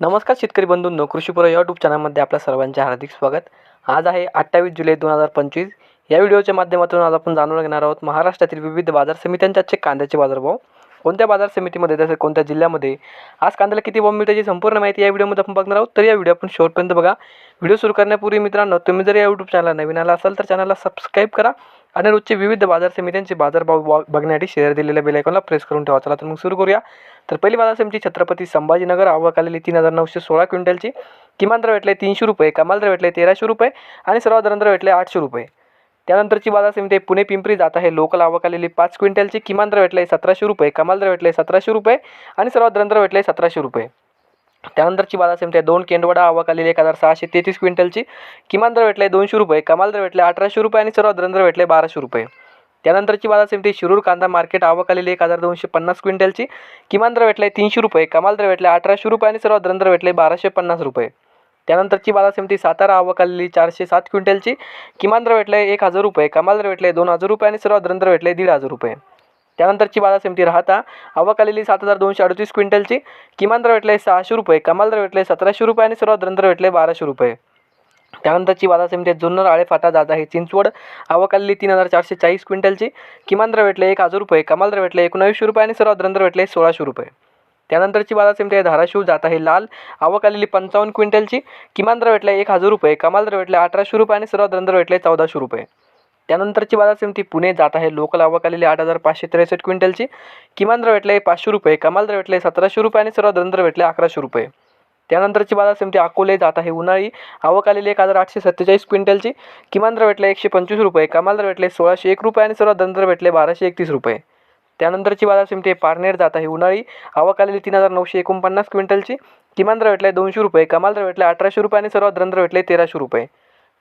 नमस्कार शेतकरी बंधूंनो कृषीपुरा यूट्यूब चॅनलमध्ये आपल्या सर्वांचे हार्दिक स्वागत. आज आहे अठ्ठावीस जुलै दोन हजार पंचवीस. या व्हिडिओच्या माध्यमातून आज आपण जाणून घेणार आहोत महाराष्ट्रातील विविध बाजार समित्यांचे आजचे कांद्याचे बाजारभाव. कोणत्या बाजार समितीमध्ये तसेच कोणत्या जिल्ह्यामध्ये? आज कांद्याला किती भाव मिळते संपूर्ण माहिती या व्हिडिओमध्ये आपण बघणार आहोत. तर या व्हिडिओ आपण शेवटपर्यंत बघा. व्हिडिओ सुरू करण्यापूर्वी मित्रांनो तुम्ही जर या यूट्यूब चॅनलला नवीन आला असाल तर चॅनलला सबस्क्राईब करा. आणि रोजचे विविध बाजार समित्यांचे बाजारभाव वा- बघण्यासाठी शेअर दिलेल्या बेलायकॉनला प्रेस करून ठेवा. चला तर मग सुरू करूया. तर पहिली बाजार समिती छत्रपती संभाजीनगर आवक आलेली तीन हजार नऊशे सोळा क्विंटलची. किमान दर भेटले तीनशे रुपये कमाल दर भेटले तेराशे रुपये आणि सर्वात दर भेटले आठशे रुपये. त्यानंतरची बाजार समिती पुणे पिंपरी जात आहे लोकल आवक आलेली पाच क्विंटलची. किमान दर भेटले सतराशे रुपये कमाल दर भेटले सतराशे रुपये आणि सर्वात दर भेटले सतराशे रुपये. त्यानंतरची बाजार समिती आहे. दोन केंडवडा आवक आलेली एक हजार सहाशे तेहतीस क्विंटलची. किमान दर भेटले दोनशे रुपये कमाल दर भेटले अठराशे रुपये आणि सर्वात दर भेटले बाराशे रुपये. त्यानंतरची बाजार समिती शिरूर कांदा मार्केट आवक आलेली एक हजार दोनशे पन्नास क्विंटलची. किमान दर भेटले तीनशे रुपये कमाल दर भेटले अठराशे रुपये आणि सर्वात दर भेटले बाराशे पन्नास रुपये. त्यानंतरची बाजार समिती सातारा आवक आलेली चारशे सात क्विंटलची. किमान दर भेटले एक हजार रुपये कमाल दर भेटले दोन हजार रुपये आणि सर्वात दर भेटले दीड हजार रुपये. त्यानंतरची बाजार समिती राहता. आवक आलेली सात हजार दोनशे अडतीस क्विंटलची. किमान दर भेटले सहाशे रुपये. कमाल दर भेटले सतराशे रुपये आणि सर्वात दर भेटले बाराशे रुपये. त्यानंतरची बाजार समिती जुन्नर आळे आळेफाटा जात आहे चिंचवड. आवक आलेली तीन हजार चारशे चाळीस क्विंटलची. किमान दर भेटले एक हजार रुपये. कमाल दर भेटले एकोणावीसशे रुपये आणि सर्वात दर भेटले सोळाशे रुपये. त्यानंतरची बाजार समिती आहे धाराशिव जात आहे लाल. आवक आलेली पंचावन्न क्विंटलची. किमान दर भेटले एक हजार रुपये. कमाल दर भेटले अठराशे रुपये आणि सर्वात दर भेटले चौदाशे रुपये. त्यानंतरची बाजार समिती पुणे जात आहे. लोकल आवक आलेली आठ हजार पाचशे त्रेसष्ट क्विंटलची. किमान दर भेटले पाचशे रुपये कमाल दर भेटले सतराशे रुपये आणि सर्वात दर भेटले अकराशे रुपये. त्यानंतरची बाजार समिती अकोले जात आहे. उन्हाळी आवक आलेली एक हजार आठशे सत्तेचाळीस क्विंटलची. किमान दर भेटले एकशे पंचवीस रुपये कमाल दर भेटले सोळाशे एक रुपये आणि सर्वात दर भेटले बाराशे एकतीस रुपये. त्यानंतरची बाजार समिती पारनेर जात आहे. उन्हाळी आवक आलेली तीन हजार नऊशे एकोणपन्नास क्विंटलची. किमान दर भेटले दोनशे रुपये कमाल दर भेटले अठराशे रुपये आणि सर्वात दर भेटले तेराशे रुपये.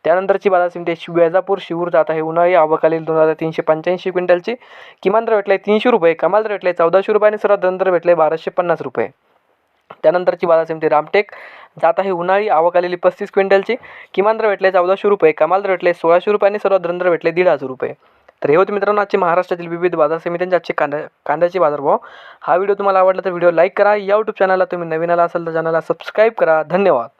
त्यानंतरची बाजार समिती शि वेजापूर वैजापूर शिवूर जात आहे. उन्हाळी आवक दोन हजार तीनशे पंच्याऐंशी क्विंटलची किमान दर भेटले तीनशे रुपये कमाल दर भेटले चौदाशे रुपये आणि सर्वात दर भेटले बाराशे पन्नास रुपये. त्यानंतरची बाजार समिती रामटेक जात आहे. उन्हाळी आवक आलेली पस्तीस क्विंटलची किमान दर भेटले चौदाशे रुपये कमाल दर भेटले सोळाशे रुपये आणि सर्वात दर भेटले दीड हजार रुपये. तर हे होते मित्रांनो आजचे महाराष्ट्रातील विविध बाजार समित्यांचे आजचे कांदा कांद्याचे बाजारभाव. हा व्हिडिओ तुम्हाला आवडला तर व्हिडिओ लाईक करा. या यूट्यूब चॅनलला तुम्ही नवीन आला असाल तर चॅनलला सबस्क्राईब करा. धन्यवाद.